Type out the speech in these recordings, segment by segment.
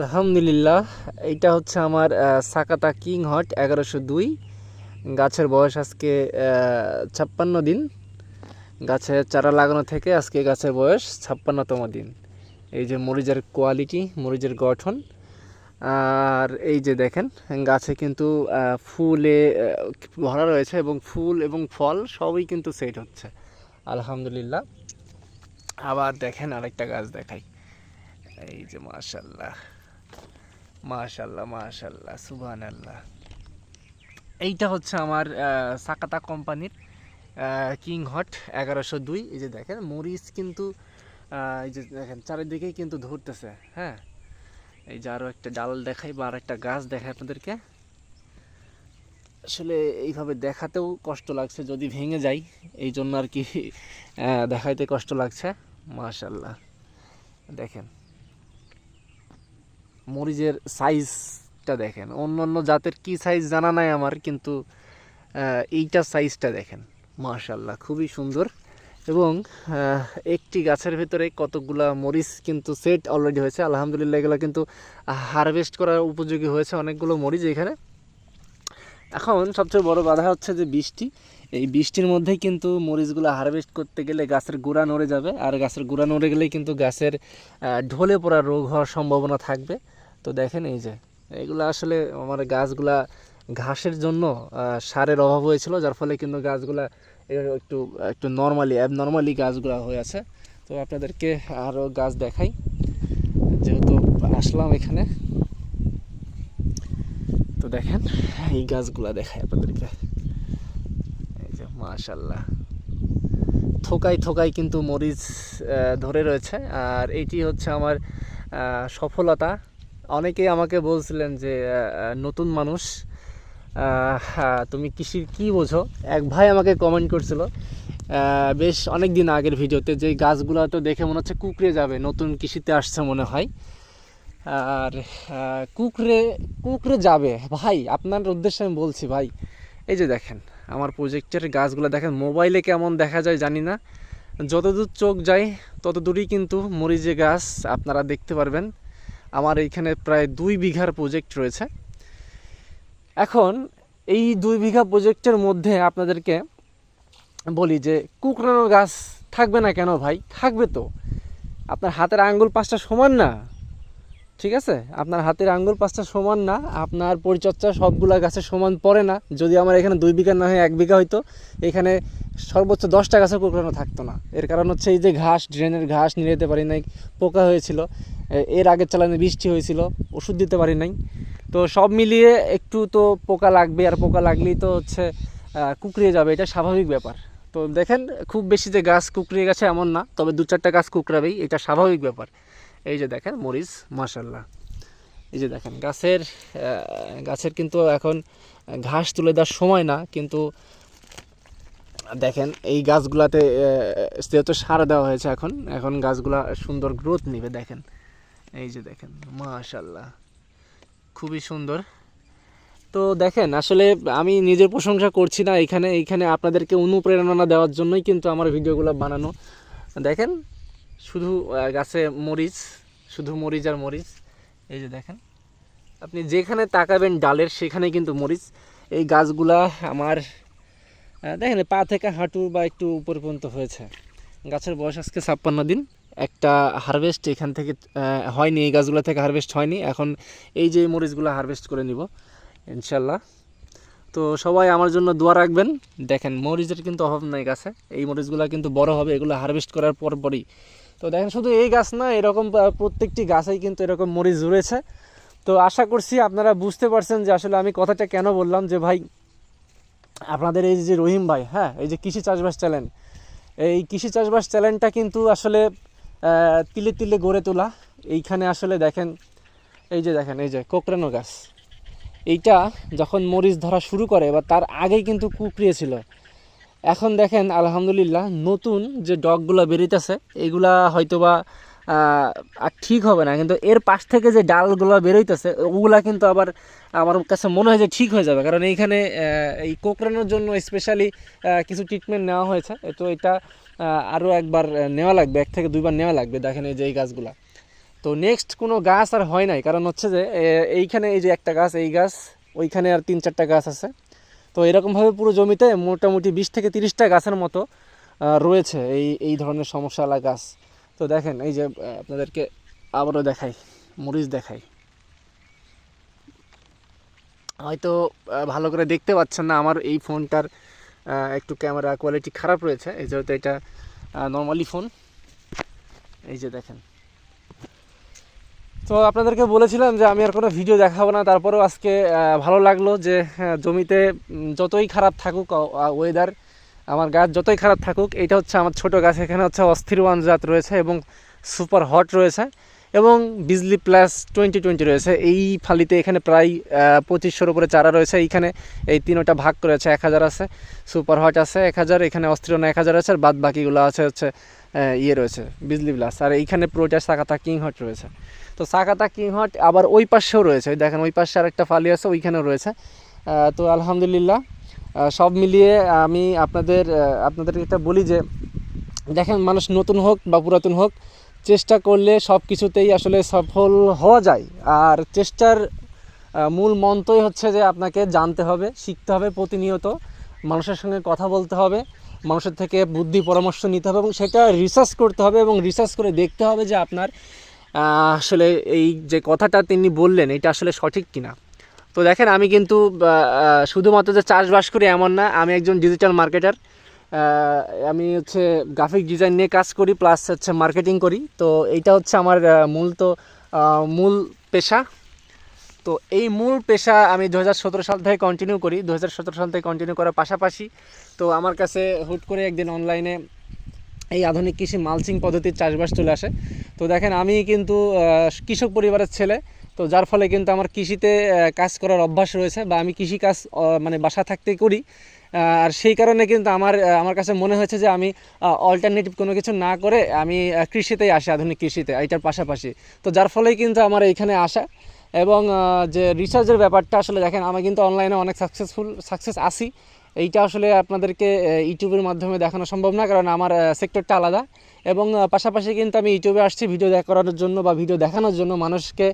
আলহামদুলিল্লাহ, এইটা হচ্ছে আমার সাকাতা কিং হট এগারোশো দুই। গাছের বয়স আজকে ছাপ্পান্ন দিন। গাছের চারা লাগানো থেকে আজকে গাছের বয়স ছাপ্পান্নতম দিন। এই যে মরিচের কোয়ালিটি, মরিচের গঠন। আর এই যে দেখেন, গাছে কিন্তু ফুলে ভরা রয়েছে এবং ফুল এবং ফল সবই কিন্তু সেট হচ্ছে। আলহামদুলিল্লাহ। আবার দেখেন আরেকটা গাছ দেখাই। এই যে মাশাল্লাহ মাশাল্লাহ মাশাল্লাহ সুবহান আল্লাহ এইটা হচ্ছে আমার সাকাতা কোম্পানির কিং হট এগারোশো দুই। এই যে দেখেন, মরিচ কিন্তু এই যে দেখেন, চারিদিকেই কিন্তু ধরতেছে হ্যাঁ? এই যে আরও একটা ডাল দেখাই বা আর একটা গাছ দেখায় আপনাদেরকে। আসলে এইভাবে দেখাতেও কষ্ট লাগছে, যদি ভেঙে যায় এই জন্য আর কি দেখাইতে কষ্ট লাগছে মাশাল্লাহ দেখেন মরিচের সাইজটা দেখেন। অন্য অন্য জাতের কী সাইজ জানা নাই আমার কিন্তু আহ, এইটার সাইজটা দেখেন মাশাল্লাহ খুবই সুন্দর। এবং একটি গাছের ভেতরে কতগুলা মরিচ কিন্তু সেট অলরেডি হয়েছে। আলহামদুলিল্লাহ এগুলো কিন্তু হারভেস্ট করার উপযোগী হয়েছে অনেকগুলো মরিচ এখানে। এখন সবচেয়ে বড় বাধা হচ্ছে যে বৃষ্টি। এই বৃষ্টির মধ্যেই কিন্তু মরিচগুলো হারভেস্ট করতে গেলে গাছের গোড়া নড়ে যাবে। আর গাছের গোড়া নড়ে গেলেই কিন্তু গাছের ঢলে পড়া রোগ হওয়ার সম্ভাবনা থাকবে। তো দেখেন এই যে, এগুলো আসলে আমার গাছগুলা ঘাসের জন্য সারের অভাব হয়েছিল, যার ফলে কিন্তু গাছগুলা একটু একটু নর্মালি অ্যাবনর্মালি গাছগুলা হয়ে আছে। তো আপনাদেরকে আরও গাছ দেখাই। যেহেতু আসলাম এখানে, তো দেখেন, এই গাছগুলা দেখাই আপনাদেরকে। এই যে মাশাল্লাহ থোকাই থোকাই কিন্তু মরিচ ধরে রয়েছে। আর এইটি হচ্ছে আমার সফলতা। অনেকেই আমাকে বলছিলেন যে নতুন মানুষ হ্যাঁ, তুমি কৃষির কি বোঝো? এক ভাই আমাকে কমেন্ট করছিল বেশ অনেক দিন আগের ভিডিওতে যে গাছগুলো তো দেখে মনে হচ্ছে কুকড়ে যাবে নতুন কৃষিতে আসছে মনে হয়। আর কুকড়ে কুকড়ে যাবে। ভাই আপনার উদ্দেশ্যে আমি বলছি ভাই এই যে দেখেন আমার প্রজেক্টের গাছগুলো দেখেন মোবাইলে কেমন দেখা যায় জানি না। যতদূর চোখ যায় তত দূরই কিন্তু মরিচে গাছ আপনারা দেখতে পারবেন। আমার এইখানে প্রায় দুই বিঘার প্রজেক্ট রয়েছে। এখন এই দুই বিঘা প্রজেক্টের মধ্যে আপনাদেরকে বলি যে কুকড়ানোর গাছ থাকবে না কেন ভাই? থাকবে তো। আপনার হাতের আঙ্গুল পাঁচটা সমান না? ঠিক আছে? আপনার হাতের আঙ্গুল পাঁচটা সমান না, আপনার পরিচর্যা সবগুলা গাছের সমান পড়ে না। যদি আমার এখানে দুই বিঘা না হয়, এক বিঘা হইতো। এখানে সর্বোচ্চ দশটা গাছের কুকড়ানো থাকতো না। এর কারণ হচ্ছে এই যে ঘাস, ড্রেনের ঘাস নিয়ে যেতে পারি নাই, পোকা হয়েছিল। এর আগের চালানে বৃষ্টি হয়েছিল, ওষুধ দিতে পারি নাই। তো সব মিলিয়ে একটু তো পোকা লাগবে আর পোকা লাগলেই তো হচ্ছে কুকড়িয়ে যাবে, এটা স্বাভাবিক ব্যাপার। তো দেখেন, খুব বেশি যে গাছ কুকড়িয়ে গেছে এমন না, তবে দু চারটা গাছ কুকড়াবেই, এটা স্বাভাবিক ব্যাপার। এই যে দেখেন মরিচ মাশাল্লাহ এই যে দেখেন, গাছের গাছের কিন্তু এখন ঘাস তুলে দেওয়ার সময় না, কিন্তু দেখেন এই গাছগুলাতে যেহেতু সার দেওয়া হয়েছে এখন এখন গাছগুলা সুন্দর গ্রোথ নিবে, দেখেন। এই যে দেখেন মাশাল্লাহ খুবই সুন্দর। তো দেখেন, আসলে আমি নিজের প্রশংসা করছি না, এখানে এইখানে আপনাদেরকে অনুপ্রেরণা দেওয়ার জন্যই কিন্তু আমার ভিডিওগুলো বানানো। দেখেন শুধু গাছে মরিচ, শুধু মরিচ আর মরিচ। এই যে দেখেন। আপনি যেখানে তাকাবেন ডালের, সেখানে কিন্তু মরিচ। এই গাছগুলা আমার দেখেন পা থেকে হাঁটু বা একটু উপর পর্যন্ত হয়েছে। গাছের বয়স আজকে ছাপ্পান্ন দিন। একটা হারভেস্ট এখান থেকে হয়নি, এই গাছগুলো থেকে হারভেস্ট হয়নি। এখন এই যে মরিচগুলো হারভেস্ট করে নিব, ইনশাল্লাহ। তো সবাই আমার জন্য দোয়া রাখবেন। দেখেন, মরিচের কিন্তু অভাব নাই গাছে। এই মরিচগুলো কিন্তু বড় হবে, এগুলো হারভেস্ট করার পর পরই তো দেখেন, শুধু এই গাছ না, এরকম প্রত্যেকটি গাছেই কিন্তু এরকম মরিচ জুড়েছে তো আশা করছি আপনারা বুঝতে পারছেন যে আসলে আমি কথাটা কেন বললাম যে ভাই, আপনাদের এই যে রহিম ভাই হ্যাঁ এই যে কৃষি চাষবাস চ্যানেল, এই কৃষি চাষবাস চ্যানেলটা কিন্তু আসলে তিলে তিলে গড়ে তোলা। এইখানে আসলে দেখেন, এই যে দেখেন, এই যে কোকড়ানো গাছ। এইটা যখন মরিচ ধরা শুরু করে বা তার আগেই কিন্তু কুকড়িয়েছিল এখন দেখেন, আলহামদুলিল্লাহ, নতুন যে ডগগুলো বেরোইতেছে এইগুলা হয়তোবা আর ঠিক হবে না। কিন্তু এর পাশ থেকে যে ডালগুলো বেরোইতেছে, ওগুলা কিন্তু আবার আমার কাছে মনে হয় যে ঠিক হয়ে যাবে। কারণ এইখানে এই কোকড়ানোর জন্য স্পেশালি কিছু ট্রিটমেন্ট নেওয়া হয়েছে। তো এটা আরও একবার নেওয়া লাগবে, এক থেকে দুইবার নেওয়া লাগবে, দেখেন এই যে এই গাছগুলা। তো নেক্সট কোনো গাছ আর হয় নাই। কারণ হচ্ছে যে এইখানে এই যে একটা গাছ, এই গাছ, ওইখানে আর তিন চারটা গাছ আছে। তো এরকমভাবে পুরো জমিতে মোটামুটি বিশ থেকে তিরিশটা গাছের মতো রয়েছে এই এই ধরনের সমস্যাওয়ালা গাছ। তো দেখেন, এই যে আপনাদেরকে আবারও দেখাই, মরিচ দেখাই। হয়তো ভালো করে দেখতে পাচ্ছেন না, আমার এই ফোনটার একটু ক্যামেরা কোয়ালিটি খারাপ রয়েছে, এই যেহেতু এটা নর্মালি ফোন। এই যে দেখেন তো আপনাদেরকে বলেছিলাম যে আমি আর কোনো ভিডিও দেখাবো না। তারপরেও আজকে ভালো লাগল যে জমিতে যতই খারাপ থাকুক ওয়েদার আমার গাছ যতই খারাপ থাকুক এটা হচ্ছে আমার ছোট গাছ। এখানে হচ্ছে অস্থির ওয়ান জাত রয়েছে এবং সুপার হট রয়েছে এবং বিজলি প্লাস টোয়েন্টি টোয়েন্টি রয়েছে। এই ফালিতে এখানে প্রায় পঁচিশশোর উপরে চারা রয়েছে। এইখানে এই তিনোটা ভাগ করেছে। এক হাজার আছে সুপার হট আছে এক হাজার, এখানে অস্থিরনা এক হাজার আছে, আর বাদ বাকিগুলো আছে হচ্ছে ইয়ে রয়েছে বিজলি প্লাস আর এইখানে প্রোটা সাকাতা কিং হট রয়েছে। তো সাকাতা কিং হট আবার ওই পাশেও রয়েছে। ওই দেখেন, ওই পাশে আরেকটা ফালি আছে, ওইখানেও রয়েছে। তো আলহামদুলিল্লাহ সব মিলিয়ে আমি আপনাদের আপনাদেরকে একটা বলি যে, দেখেন, মানুষ নতুন হোক বা পুরাতন হোক, চেষ্টা করলে সব কিছুতেই আসলে সফল হওয়া যায়। আর চেষ্টার মূল মন্ত্রই হচ্ছে যে আপনাকে জানতে হবে, শিখতে হবে প্রতিনিয়ত। মানুষের সঙ্গে কথা বলতে হবে। মানুষের থেকে বুদ্ধি পরামর্শ নিতে হবে এবং সেটা রিসার্চ করতে হবে এবং রিসার্চ করে দেখতে হবে যে আপনার আসলে এই যে কথাটা তিনি বললেন, এটা আসলে সঠিক কিনা। তো দেখেন, আমি কিন্তু শুধুমাত্র যে চাষবাস করি এমন না, আমি একজন ডিজিটাল মার্কেটার আমি হচ্ছে গ্রাফিক ডিজাইন নিয়ে কাজ করি প্লাস হচ্ছে মার্কেটিং করি। তো এইটা হচ্ছে আমার মূল তো মূল পেশা। তো এই মূল পেশা আমি দু হাজার সতেরো সাল থেকে কন্টিনিউ করি। দু হাজার সতেরো সাল থেকে কন্টিনিউ করার পাশাপাশি তো আমার কাছে হুট করে একদিন অনলাইনে এই আধুনিক কৃষি মালচিং পদ্ধতির চাষবাস চলে আসে। তো দেখেন, আমি কিন্তু কৃষক পরিবারের ছেলে। তো যার ফলে কিন্তু আমার কৃষিতে কাজ করার অভ্যাস রয়েছে বা আমি কৃষি কাজ মানে বাসা থাকতেই করি। আর সেই কারণে কিন্তু আমার আমার কাছে মনে হয়েছে যে আমি অল্টারনেটিভ কোনো কিছু না করে আমি কৃষিতেই আসি, আধুনিক কৃষিতে, এটার পাশাপাশি। তো যার ফলেই কিন্তু আমার এইখানে আসা। এবং যে রিসার্চের ব্যাপারটা আসলে দেখেন, আমি কিন্তু অনলাইনে অনেক সাকসেসফুল সাকসেস আসি এইটা আসলে আপনাদেরকে ইউটিউবের মাধ্যমে দেখানো সম্ভব না, কারণ আমার সেক্টরটা আলাদা। এবং পাশাপাশি কিন্তু আমি ইউটিউবে আসছি ভিডিও করার জন্য বা ভিডিও দেখানোর জন্য মানুষকে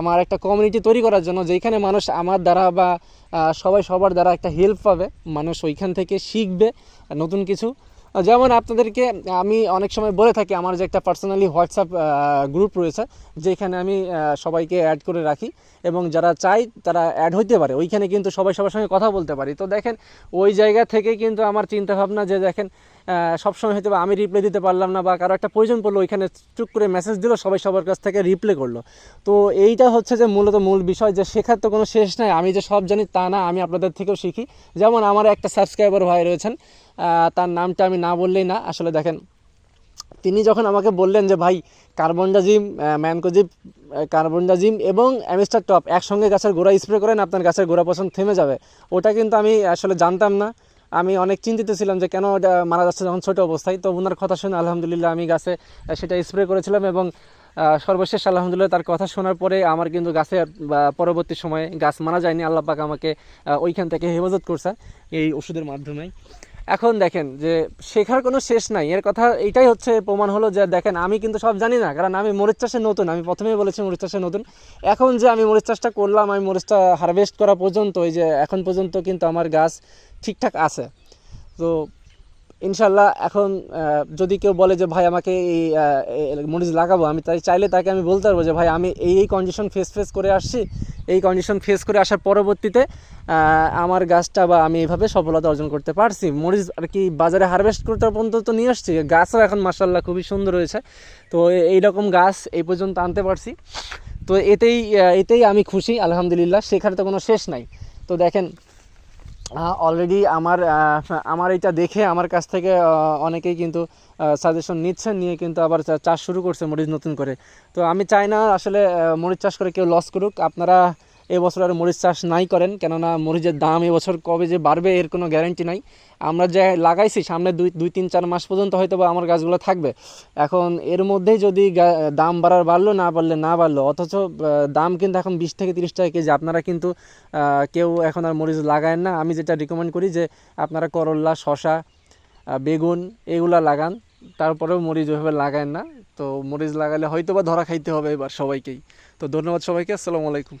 আমার একটা কমিউনিটি তৈরি করার জন্য যেখানে মানুষ আমার দ্বারা বা সবাই সবার দ্বারা একটা হেল্প পাবে। মানুষ ওইখান থেকে শিখবে নতুন কিছু। যেমন আপনাদেরকে, আমি অনেক সময় বলে থাকি, আমার যে একটা পার্সোনালি হোয়াটসঅ্যাপ গ্রুপ রয়েছে, যেখানে আমি সবাইকে অ্যাড করে রাখি, এবং যারা চাই তারা অ্যাড হইতে পারে। ওইখানে কিন্তু সবাই সবার সঙ্গে কথা বলতে পারি। তো দেখেন, ওই জায়গা থেকে কিন্তু আমার চিন্তাভাবনা যে, দেখেন সবসময় হয়তো আমি রিপ্লাই দিতে পারলাম না বা কারও একটা প্রয়োজন পড়ল, ওইখানে চুপ করে মেসেজ দিল, সবাই সবার কাছ থেকে রিপ্লাই করল। তো এইটা হচ্ছে যে মূলত মূল বিষয় যে শেখার তো কোনো শেষ নাই, আমি যে সব জানি তা না, আমি আপনাদের থেকেও শিখি। যেমন আমার একটা সাবস্ক্রাইবার ভাই রয়েছেন তার নামটা আমি না বললেই না, আসলে দেখেন, তিনি যখন আমাকে বললেন যে, ভাই কার্বনডাজিম ম্যানকোজিম কার্বনডাজিম এবং অ্যামিস্টার টপ একসঙ্গে গাছের গোড়া স্প্রে করেন, আপনার গাছের গোড়া পছন্দ থেমে যাবে। ওটা কিন্তু আমি আসলে জানতাম না। আমি অনেক চিন্তিত ছিলাম যে কেন ওটা মারা যাচ্ছে যখন ছোটো অবস্থায়। তো ওনার কথা শুনে আলহামদুলিল্লাহ আমি গাছে সেটা স্প্রে করেছিলাম এবং সর্বশেষ আলহামদুলিল্লাহ তার কথা শোনার পরে আমার কিন্তু গাছে পরবর্তী সময়ে গাছ মারা যায়নি। আল্লাহ পাক আমাকে ওইখান থেকে হেফাজত করছে এই ওষুধের মাধ্যমে। এখন দেখেন যে শেখার কোনো শেষ নাই। এর কথা এটাই হচ্ছে প্রমাণ হলো যে দেখেন, আমি কিন্তু সব জানি না, কারণ আমি মরিচ চাষে নতুন, আমি প্রথমেই বলেছি মরিচ চাষে নতুন। এখন যে আমি মরিচ চাষটা করলাম, আমি মরিচটা হারভেস্ট করা পর্যন্ত ওই যে এখন পর্যন্ত কিন্তু আমার গাছ ঠিকঠাক আছে। তো ইনশাল্লাহ এখন যদি কেউ বলে যে, ভাই, আমাকে এই মরিচ লাগাবো, আমি তাই চাইলে তাকে আমি বলতে পারব যে, ভাই, আমি এই এই কন্ডিশন ফেস ফেস করে আসছি। এই কন্ডিশন ফেস করে আসার পরবর্তীতে আমার গাছটা বা আমি এইভাবে সফলতা অর্জন করতে পারছি। মরিচ আর কি বাজারে হারভেস্ট করতে পর্যন্ত তো নিয়ে আসছি, গাছও এখন মার্শাল্লাহ খুবই সুন্দর হয়েছে। তো এইরকম গাছ এই পর্যন্ত আনতে পারছি। তো এতেই এতেই আমি খুশি, আলহামদুলিল্লাহ, শেখার তো কোনো শেষ নাই। তো দেখেন অলরেডি আমার আমার এটা দেখে আমার কাছ থেকে অনেকেই কিন্তু সাজেশন নিচ্ছেন, নিয়ে কিন্তু আবার চাষ শুরু করছে মরিচ নতুন করে। তো আমি চাই না আসলে মরিচ চাষ করে কেউ লস করুক। আপনারা এবছর আর মরিচ চাষ নাই করেন, কেননা মরিচের দাম এবছর কবে যে বাড়বে এর কোনো গ্যারান্টি নাই। আমরা যে লাগাইছি, সামনে দুই দুই, তিন, চার মাস পর্যন্ত হয়তো বা আমার গাছগুলো থাকবে। এখন এর মধ্যেই যদি দাম বাড়ার বাড়লো, না বাড়লে না বাড়লো, অথচ দাম কিন্তু এখন বিশ থেকে তিরিশ টাকা কেজি। আপনারা কিন্তু কেউ এখন আর মরিচ লাগায়েন না। আমি যেটা রিকমেন্ড করি যে, আপনারা করল্লা শশা বেগুন এগুলা লাগান। তারপরেও মরিচ ওইভাবে লাগায় না। তো মরিচ লাগালে হয়তো বা ধরা খাইতে হবে এবার সবাইকেই। তো ধন্যবাদ সবাইকে। আসসালামু আলাইকুম।